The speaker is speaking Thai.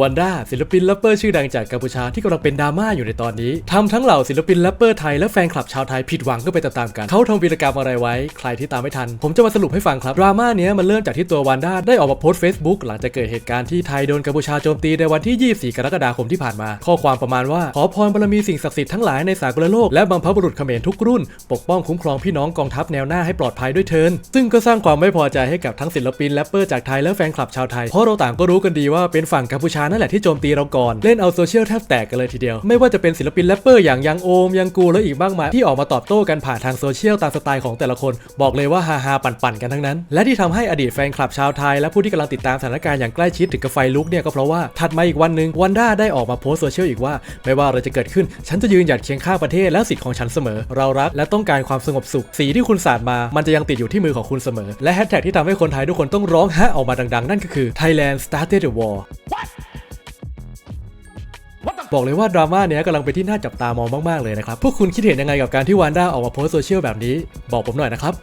วันด้าศิลปินแรปเปอร์ชื่อดังจากกัมพูชาที่กำลังเป็นดราม่าอยู่ในตอนนี้ทำทั้งเหล่าศิลปินแรปเปอร์ไทยและแฟนคลับชาวไทยผิดหวังก็ไปตามๆกันเขาทำวีรกรรมอะไรไว้ ใครที่ตามไม่ทัน ผมจะมาสรุปให้ฟังครับดราม่าเนี้ยมันเริ่มจากที่ตัววันด้าได้ออกมาโพสต์ Facebook หลังจากเกิดเหตุการณ์ที่ไทยโดนกัมพูชาโจมตีในวันที่ 24 กรกฎาคมที่ผ่านมา ข้อความประมาณว่าขอพรบารมีสิ่งศักดิ์สิทธิ์ทั้งหลายในสากลโลกและบรรพบุรุษเขมรทุกรุ่น ปกป้องคุ้มครองพี่น้องกองทัพแนวหน้าให้ปลอดภัยด้วยเทินซึ่งก็สร้างความไม่พอใจให้กับทั้งศิลปินแรปเปอร์จากไทยและแฟนคลับชาวไทยเพราะเราต่างก็รู้กันดีว่าเป็นฝั่งกัมพูชานั่นแหละที่โจมตีเราก่อน เล่นเอาโซเชียลแทบแตกกันเลยทีเดียว ไม่ว่าจะเป็นศิลปินแรปเปอร์อย่างยังโอมยังกูและอีกมากมายที่ออกมาตอบโต้กันผ่านทางโซเชียลตามสไตล์ของแต่ละคน บอกเลยว่าฮาฮาปั่นๆกันทั้งนั้น และที่ทำให้อดีตแฟนคลับชาวไทยและผู้ที่กำลังติดตามสถานการณ์อย่างใกล้ชิดถึงกับไฟลุกเนี่ยก็เพราะว่าถัดมาอีกวันหนึ่งวันด้าได้ออกมาโพสโซเชียลอีกว่า ไม่ว่าอะไรจะเกิดขึ้นฉันจะยืนหยัดเคียงข้างประเทศและสิทธิ์ของฉันเสมอ เรารักและต้องการความสงบสุขสีที่คุณสาดมามันจะยังติดอยู่ที่มือของคุณเสมอ และแฮชแท็กที่ทำให้คนไทยทุกคนต้องร้องฮะออกมาดังๆ นั่นก็คือ Thailand started the war บอกเลยว่าดราม่าเนี้ยกำลังเป็นที่น่าจับตามองมากๆเลยนะครับ พวกคุณคิดเห็นยังไงกับการที่วานด้าออกมาโพสโซเชียลแบบนี้ บอกผมหน่อยนะครับ